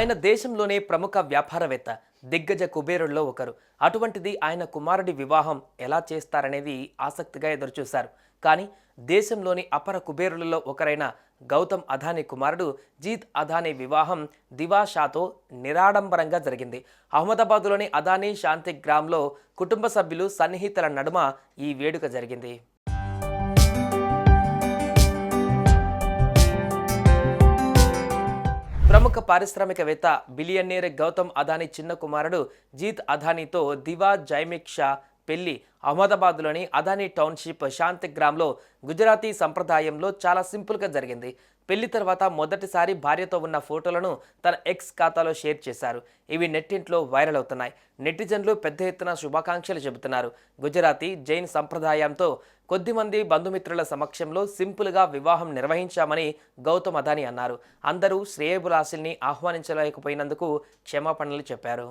ఆయన దేశంలోనే ప్రముఖ వ్యాపారవేత్త దిగ్గజ కుబేరుల్లో ఒకరు. అటువంటిది ఆయన కుమారుడి వివాహం ఎలా చేస్తారనేది ఆసక్తిగా ఎదురుచూశారు. కానీ దేశంలోని అపర కుబేరులలో ఒకరైన గౌతమ్ అదానీ కుమారుడు జీత్ అదానీ వివాహం దివాషాతో నిరాడంబరంగా జరిగింది. అహ్మదాబాద్లోని అదానీ శాంతి గ్రామ్లో కుటుంబ సభ్యులు సన్నిహితుల నడుమ ఈ వేడుక జరిగింది. ప్రముఖ పారిశ్రామికవేత్త బిలియన్నేర్ గౌతమ్ అదానీ చిన్న కుమారుడు జీత్ అదానీతో దివా జైమిక్ షా పెళ్ళి. అహ్మదాబాద్లోని అదానీ టౌన్షిప్ శాంతిగ్రామ్లో గుజరాతీ సంప్రదాయంలో చాలా సింపుల్గా జరిగింది. పెళ్ళి తర్వాత మొదటిసారి భార్యతో ఉన్న ఫోటోలను తన ఎక్స్ ఖాతాలో షేర్ చేశారు. ఇవి నెట్టింట్లో వైరల్ అవుతున్నాయి. నెటిజన్లు పెద్ద ఎత్తున శుభాకాంక్షలు చెబుతున్నారు. గుజరాతీ జైన్ సంప్రదాయంతో కొద్దిమంది బంధుమిత్రుల సమక్షంలో సింపుల్గా వివాహం నిర్వహించామని గౌతమ్ అదాని అన్నారు. అందరూ శ్రేయబులాసిల్ని ఆహ్వానించలేకపోయినందుకు క్షమాపణలు చెప్పారు.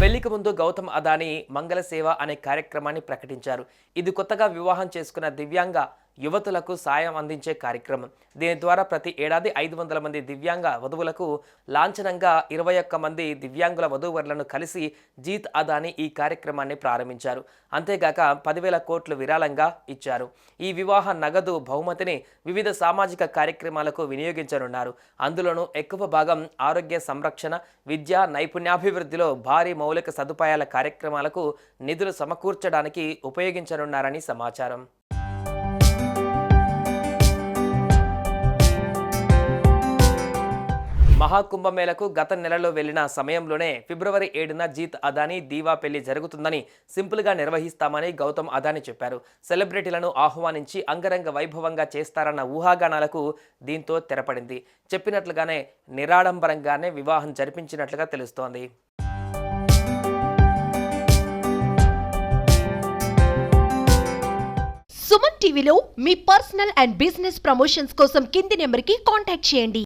పెళ్ళికి ముందు గౌతమ్ అదానీ మంగళ సేవ అనే కార్యక్రమాన్ని ప్రకటించారు. ఇది కొత్తగా వివాహం చేసుకున్న దివ్యాంగ యువతులకు సాయం అందించే కార్యక్రమం. దీని ద్వారా ప్రతి ఏడాది ఐదు వందల మంది దివ్యాంగ వధువులకు లాంఛనంగా ఇరవై ఒక్క మంది దివ్యాంగుల వధువరులను కలిసి జీత్ అదాని ఈ కార్యక్రమాన్ని ప్రారంభించారు. అంతేగాక పదివేల కోట్లు విరాళంగా ఇచ్చారు. ఈ వివాహ నగదు బహుమతిని వివిధ సామాజిక కార్యక్రమాలకు వినియోగించనున్నారు. అందులోనూ ఎక్కువ భాగం ఆరోగ్య సంరక్షణ విద్య నైపుణ్యాభివృద్ధిలో భారీ మౌలిక సదుపాయాల కార్యక్రమాలకు నిధులు సమకూర్చడానికి ఉపయోగించనున్నారని సమాచారం. మహాకుంభమేళకు గత నెలలో వెళ్ళిన సమయంలోనే ఫిబ్రవరి ఏడున జీత్ అదానీ దీవా పెళ్ళి జరుగుతుందని సింపుల్గా నిర్వహిస్తామని గౌతమ్ అదానీ చెప్పారు. సెలబ్రిటీలను ఆహ్వానించి అంగరంగ వైభవంగా చేస్తారన్న ఊహాగానాలకు దీంతో తెరపడింది. చెప్పినట్లుగానే నిరాడంబరంగానే వివాహం జరిపించినట్లుగా తెలుస్తోంది. సుమన్ టీవీలో మీ పర్సనల్ అండ్ బిజినెస్ ప్రమోషన్స్ కోసం కింది నెంబర్కి కాంటాక్ట్ చేయండి.